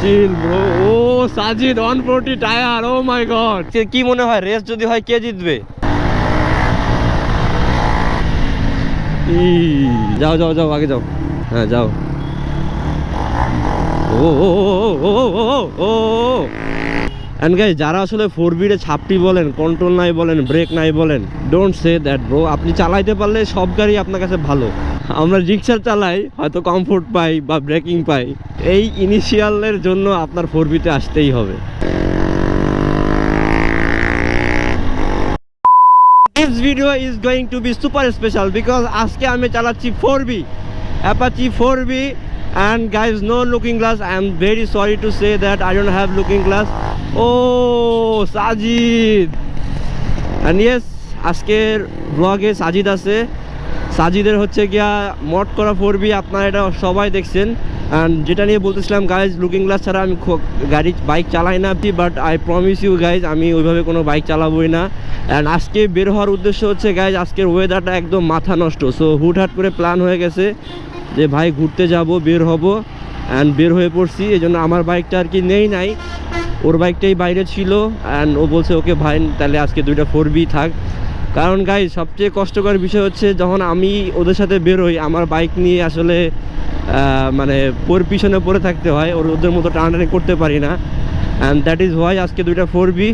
Chill, bro. Oh, Sajid, 140 tire. Oh my god. কে- মনে হয় race যদি হয় কে জিতবে যাও যাও যাও আগে যাও হ্যাঁ যাও ও ও ও ও ও ও অ্যান্ড গাইজ যারা আসলে ফোর বিডে ছাপটি বলেন কন্ট্রোল নাই বলেন ব্রেক নাই বলেন ডোন্ট সে দ্যাট ব্রো আপনি চালাইতে পারলে সব গাড়ি আপনার কাছে ভালো। আমরা রিক্সা চালাই, হয়তো কমফোর্ট পাই বা ব্রেকিং পাই। এই ইনিশিয়ালের জন্য আপনার ফোর বিতে আসতেই হবে। This video is going to be super special because আজকে আমি চালাচ্ছি four B 4B Apache 4B and guys, no looking glass. I am very sorry to say that I don't have looking glass. Oh Sajid and yes, আজকের ব্লগে সাজিদ আছে। সাজিদের হচ্ছে গিয়া মট করা 4B আপনারা এটা সবাই দেখছেন। অ্যান্ড যেটা নিয়ে বলতেছিলাম গাইজ লুকিং গ্লাস ছাড়া আমি গাড়ি বাইক চালাই না but I promise you guys আমি ওইভাবে কোনো বাইক চালাবোই না। অ্যান্ড আজকে বের হওয়ার উদ্দেশ্য হচ্ছে গাইজ আজকের ওয়েদারটা একদম মাথা নষ্ট। সো হুটহাট করে প্ল্যান হয়ে গেছে। যে ভাই ঘুরতে যাব, বের হব অ্যান্ড বের হয়ে পড়ছি। এই জন্য আমার বাইকটা আর কি নেই নাই। ওর বাইকটাই বাইরে ছিল অ্যান্ড ও বলছে, ওকে ভাই, তাহলে আজকে দুইটা ফোর বি থাক। কারণ গাই সবচেয়ে কষ্টকর বিষয় হচ্ছে, যখন আমি ওদের সাথে বেরোই আমার বাইক নিয়ে আসলে মানে ওর পিছনে পড়ে থাকতে হয়, ওর, ওদের মতো টানাটানি করতে পারি না। অ্যান্ড দ্যাট ইজ ওয়াই আজকে দুইটা ফোর বি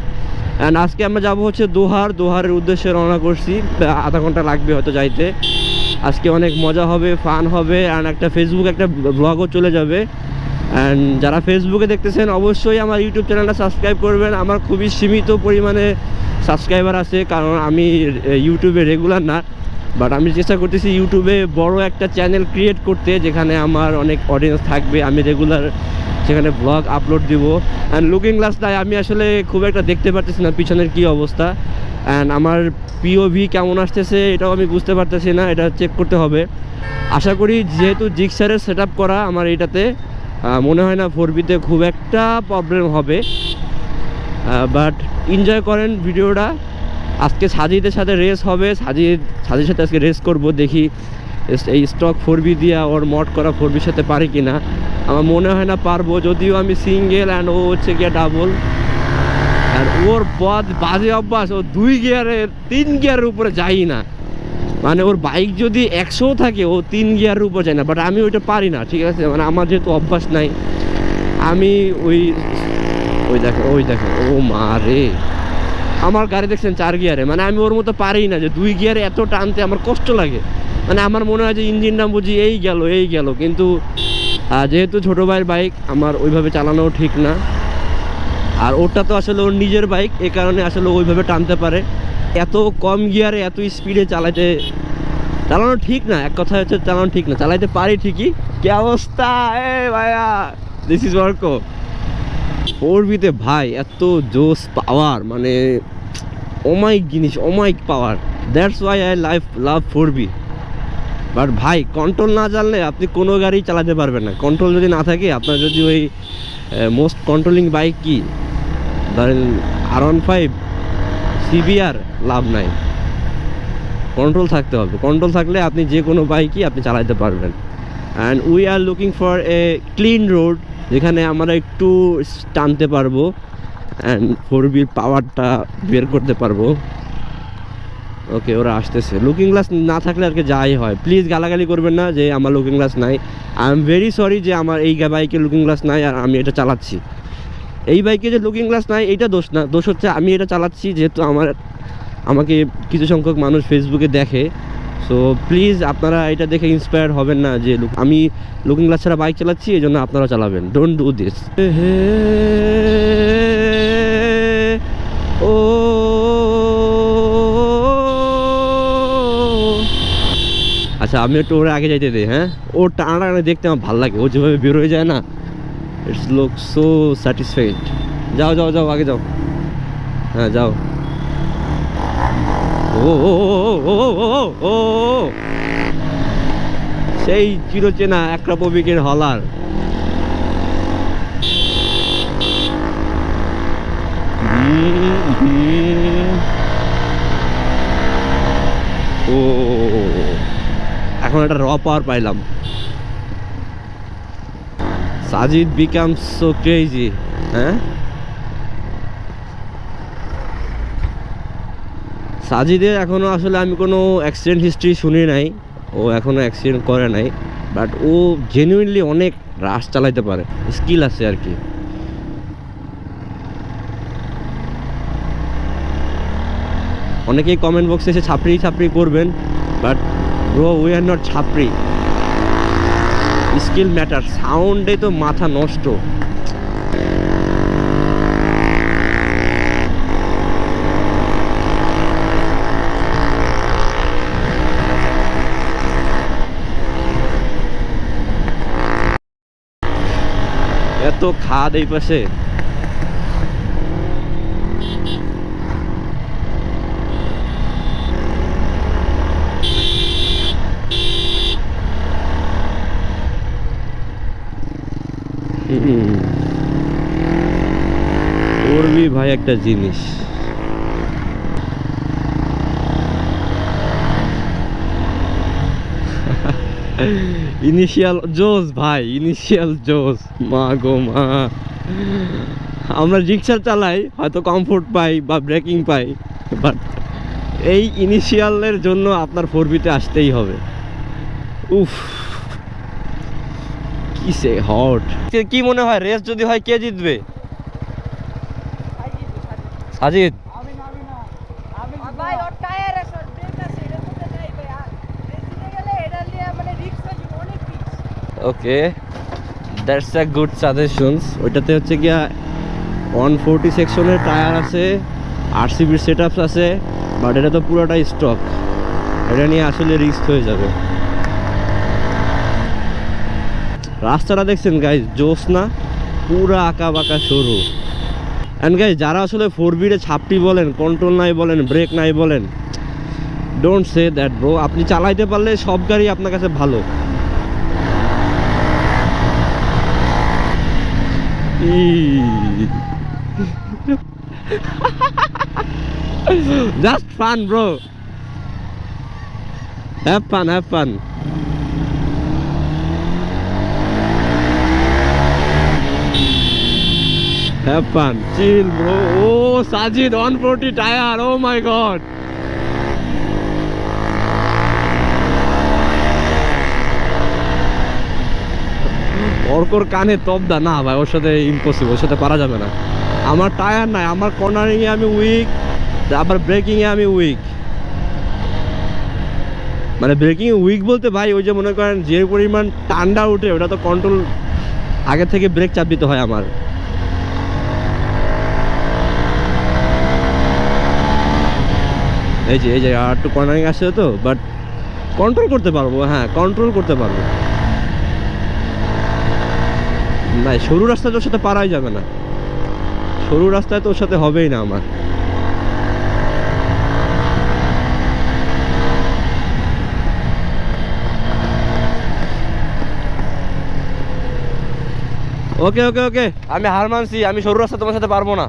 অ্যান্ড আজকে আমরা যাব হচ্ছে দোহার। দোহারের উদ্দেশ্যে রওনা করছি। আধা ঘণ্টা লাগবে হয়তো যাইতে। আজকে অনেক মজা হবে ফান হবে অ্যান্ড একটা ফেসবুক একটা ব্লগও চলে যাবে। অ্যান্ড যারা ফেসবুকে দেখতেছেন, অবশ্যই আমার ইউটিউব চ্যানেলটা সাবস্ক্রাইব করবেন। আমার খুবই সীমিত পরিমাণে সাবস্ক্রাইবার আছে, কারণ আমি ইউটিউবে রেগুলার না। বাট আমি চেষ্টা করতেছি ইউটিউবে বড় একটা চ্যানেল ক্রিয়েট করতে, যেখানে আমার অনেক অডিয়েন্স থাকবে। আমি রেগুলার সেখানে ব্লগ আপলোড দিব। অ্যান্ড লুকিং গ্লাসটায় আমি আসলে খুব একটা দেখতে পারতেছি না, পিছনের কী অবস্থা। অ্যান্ড আমার পিওভি কেমন আসতেছে এটাও আমি বুঝতে পারতেছি না, এটা চেক করতে হবে। আশা করি যেহেতু জিক্সারের সেট করা আমার এটাতে মনে হয় না ফোর বিতে খুব একটা প্রবলেম হবে। বাট এনজয় করেন ভিডিওটা। আজকে সাজিদের সাথে রেস হবে, সাজিদ সাজির সাথে আজকে রেস করব, দেখি এই স্টক ফোর বি দিয়ে ওর মড করা ফোর বির সাথে পারি কি না আমার মনে হয় না পারব, যদিও আমি সিঙ্গেল অ্যান্ড ও হচ্ছে গিয়ে ডাবল আর ওর পথ বাজে অভ্যাস, ও দুই গিয়ারের তিন গিয়ারের উপরে যাই না। মানে ওর বাইক যদি একশো থাকে, ও তিন গিয়ারের উপর যায় না। বাট আমি ওইটা পারি না, ঠিক আছে? মানে আমার যেহেতু অভ্যাস নাই, আমি ওই ওই দেখো ওই দেখো, ও মা রে। আমার গাড়ি দেখছেন চার গিয়ারে মানে আমি ওর মতো পারি না যে দুই গিয়ারে এত টানতে আমার কষ্ট লাগে। মানে আমার মনে হয় যে ইঞ্জিনটা বুঝি এই গেল এই গেল। কিন্তু যেহেতু ছোটো ভাইয়ের বাইক আমার ওইভাবে চালানোও ঠিক না। আর ওটা তো আসলে ওর নিজের বাইক এ কারণে আসলে ওইভাবে টানতে পারে। এত কম গিয়ারে এত স্পিডে চালাতে চালানো ঠিক না, এক কথা হচ্ছে চালানো ঠিক না, চালাইতে পারি ঠিকই। কি অবস্থা? এ ভাইয়া দিস ইজ ওয়ার্কো ফোর বিতে ভাই, এত জোস পাওয়ার মানে অমাইক জিনিস অমাইক power that's why I life love four B but ভাই কন্ট্রোল না জানলে আপনি কোনো গাড়ি চালাতে পারবেন না। কন্ট্রোল যদি না থাকে, আপনার যদি ওই মোস্ট কন্ট্রোলিং বাইক কি? ধরেন আর ওয়ান ফাইভ সিবিআর লাভ নাই। কন্ট্রোল থাকতে হবে। কন্ট্রোল থাকলে আপনি যে কোনো বাইকই আপনি চালাতে পারবেন। And we are looking for a clean road যেখানে আমরা একটু টানতে পারব অ্যান্ড ফোর বির পাওয়ারটা বের করতে পারব। ওকে ওরা আসতেছে। লুকিং গ্লাস না থাকলে আর কি যাই হয়। প্লিজ গালাগালি করবেন না যে আমার লুকিং গ্লাস নাই। আই এম ভেরি সরি যে আমার এই বাইকে লুকিং গ্লাস নাই আর আমি এটা চালাচ্ছি। এই বাইকে যে লুকিং গ্লাস নাই, এইটা দোষ না। দোষ হচ্ছে আমি এটা চালাচ্ছি যেহেতু আমার, আমাকে কিছু সংখ্যক মানুষ ফেসবুকে দেখে। সো প্লিজ আপনারা এটা দেখে ইন্সপায়ার হবেন না যে আমি লুকিং গ্লাস ছাড়া বাইক চালাচ্ছি এই জন্য আপনারা চালাবেন ডোন্ট ডু দিস ও আচ্ছা আমি একটু ওর আগে যাইতে দিই হ্যাঁ? ও টানা দেখতে আমার ভালো লাগে। ও যেভাবে বের হয়ে যায় না ইটস লুক সো স্যাটিসফাইড যাও যাও যাও আগে যাও হ্যাঁ যাও ও ও সেই চিরচেনা একরাপবিকের হলার ও এখন একটা র পাওয়ার পাইলাম সাজিদ বিকাম সো ক্রেজি হ্যাঁ? সাজিদের এখনও আসলে আমি কোনো অ্যাক্সিডেন্ট হিস্ট্রি শুনি নাই। ও এখনও অ্যাক্সিডেন্ট করে নাই। বাট ও জেনুইনলি অনেক রাশ চালাইতে পারে। স্কিল আছে আর কি। অনেকেই কমেন্ট বক্সে এসে ছাপড়ি ছাপড়ি করবেন but bro we are not ছাপড়ি। Skill matter সাউন্ডে তো মাথা নষ্ট। এত খাদ এই পাশে হুম। করবি ভাই, একটা জিনিস। ইনিশিয়াল জোস ভাই, ইনিশিয়াল জোস। মা গো মা। আমরা রিক্সা চালাই, হয়তো কমফোর্ট পাই বা ব্রেকিং পাই বাট এই ইনিশিয়ালের জন্য আপনার ফোর বিতে আসতেই হবে। উফ কি সে হট কি মনে হয় রেস যদি হয়, কে জিতবে? Risk okay that's a good suggestions ওইটাতে হচ্ছে গিয়া ওয়ান ফোরটি সেকশনের টায়ার আছে আরসিবির সেট আপস আছে বাট এটা তো পুরোটাই স্টক এটা নিয়ে আসলে রিস্ক হয়ে যাবে। রাস্তাটা দেখছেন গাইজ জোস না পুরা আঁকা বাঁকা সরু অ্যান্ড গাইজ যারা আসলে ফোর বিরে ছাপটি বলেন কন্ট্রোল নাই বলেন ব্রেক নাই বলেন ডোন্ট সে দ্যাট ব্রো আপনি চালাইতে পারলে সব গাড়ি আপনার কাছে ভালো। Just fun, bro Have fun, have fun. Have fun. Chill, bro. Oh, Sajid, 140 tire. Oh my god. অর্কর কানে তবদা না ভাই ওর সাথে ইম্পসিবল ওর সাথে পারা যাবে না আমার টায়ার নাই আমার কর্নারিংয়ে আমি উইক আবার ব্রেকিংয়ে আমি উইক মানে ব্রেকিংয়ে উইক বলতে ভাই ওই যে মনে করেন যে পরিমাণ ঠান্ডা উঠে ওটা তো কন্ট্রোল আগে থেকে ব্রেক চাপ দিতে হয় আমার এই যে এই যে, আর একটু কর্নারিং আসছে তো বাট কন্ট্রোল করতে পারব হ্যাঁ কন্ট্রোল করতে পারব। না সরু রাস্তায় তোর সাথে পারাই যাবে না। সরু রাস্তায় তোর সাথে হবেই না আমার। ওকে ওকে ওকে আমি হার মানছি, আমি সরু রাস্তা তোমার সাথে পারব না।